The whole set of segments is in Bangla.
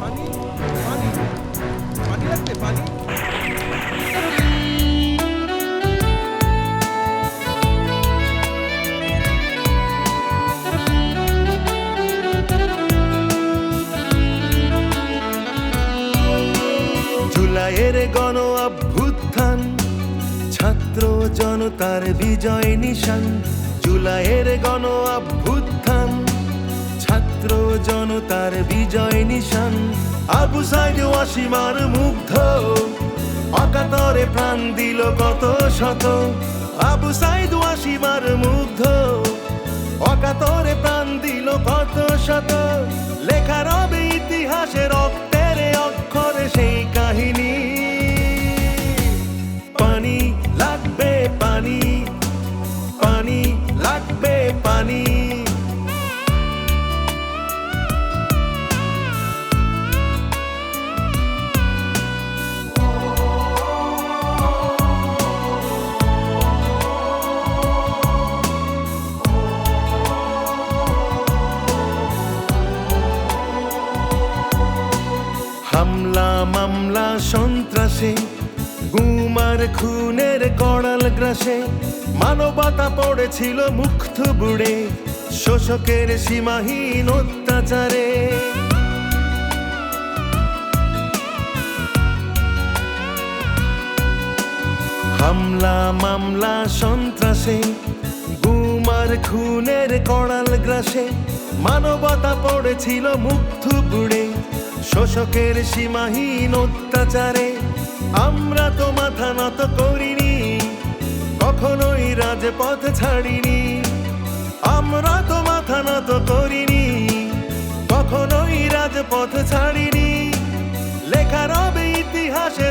পানি পানি পানি লাগবে পানি জুলাইয়ের গণ অভ্যুত্থান, ছাত্র জনতার বিজয় নিশান। জুলাইয়ের গণ অভ্যুত্থান ছাত্র জনতার বিজয় নিশান। আবু সাইড ওয়াসিমার মুগ্ধ। অকাতরে প্রাণ দিল কত শত। আবু সাইদ ওয়াসিমার মুগ্ধ। অকাতরে প্রাণ দিল কত শত। লেখার ইতিহাসের ইতিহাসে হামলা মামলা, সন্ত্রাসে। গুমার খুনের কড়াল গ্রাসে। মানবতা পড়েছিল মুক্ত বুড়ে। শোষকের সীমাহীন অত্যাচারে। হামলা, মামলা, সন্ত্রাসে। গুমার খুনের কড়াল গ্রাসে। মানবতা পড়েছিল মুগ্ধ বুড়ে। শোষকের সীমাহীন অত্যাচারে আমরা তো মাথা নত করিনি, কখনোই রাজপথ ছাড়িনি। আমরা তো মাথা নত করিনি, কখনোই রাজপথ ছাড়িনি। লেখা ইতিহাসের ইতিহাসে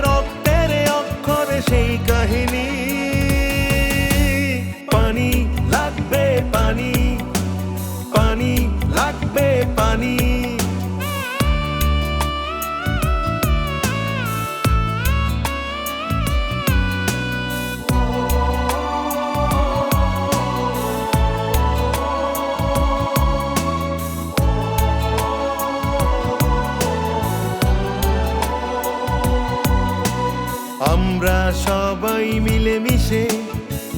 সবাই মিলে মিশে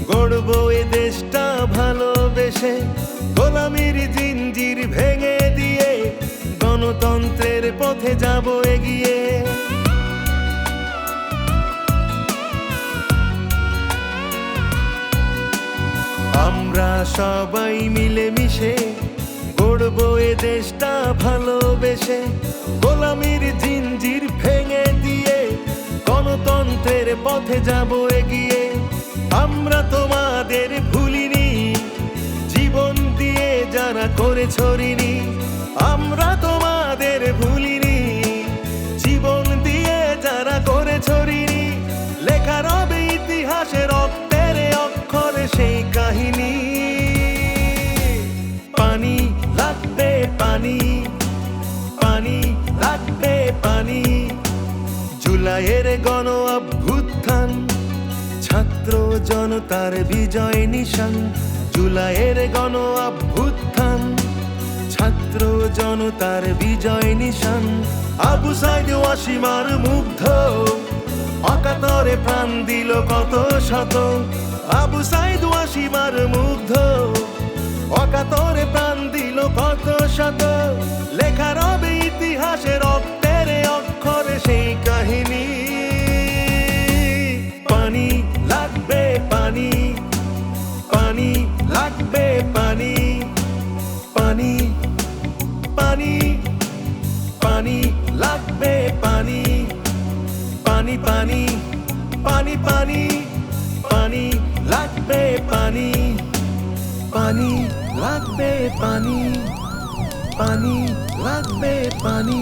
গড়ব এ দেশটা ভালোবেসে। গোলামির জিঞ্জির ভেঙে দিয়ে গণতন্ত্রের পথে যাব এগিয়ে। আমরা সবাই মিলে মিশে গড়ব এ দেশটা ভালোবেসে। গোলামির জিঞ্জির পথে যাব এগিয়ে, আমরা তোমাদের ভুলিনি। জীবন দিয়ে যারা করে ছড়িনি, আমরা তোমাদের ভুলিনি। জীবন দিয়ে যারা করে ছড়িনি লেখা রবে ইতিহাসে রক্তের অক্ষরে সেই কাহিনী। পানি লাগবে পানি পানি লাগবে পানি। জুলাইয়ের গণ ছাত্র জনতার বিজয় নিশান, জুলাইয়ের গণ অভ্যুত্থান। ছাত্র জনতার বিজয় নিশান, আবু সাইদ ওয়াসিমার মুগ্ধ। অকাতরে প্রাণ দিল কত শত। আবু সাইদ ওয়াসিমার মুগ্ধ পানি পানি পানি পানি লাগবে পানি পানি লাগবে পানি পানি লাগবে পানি।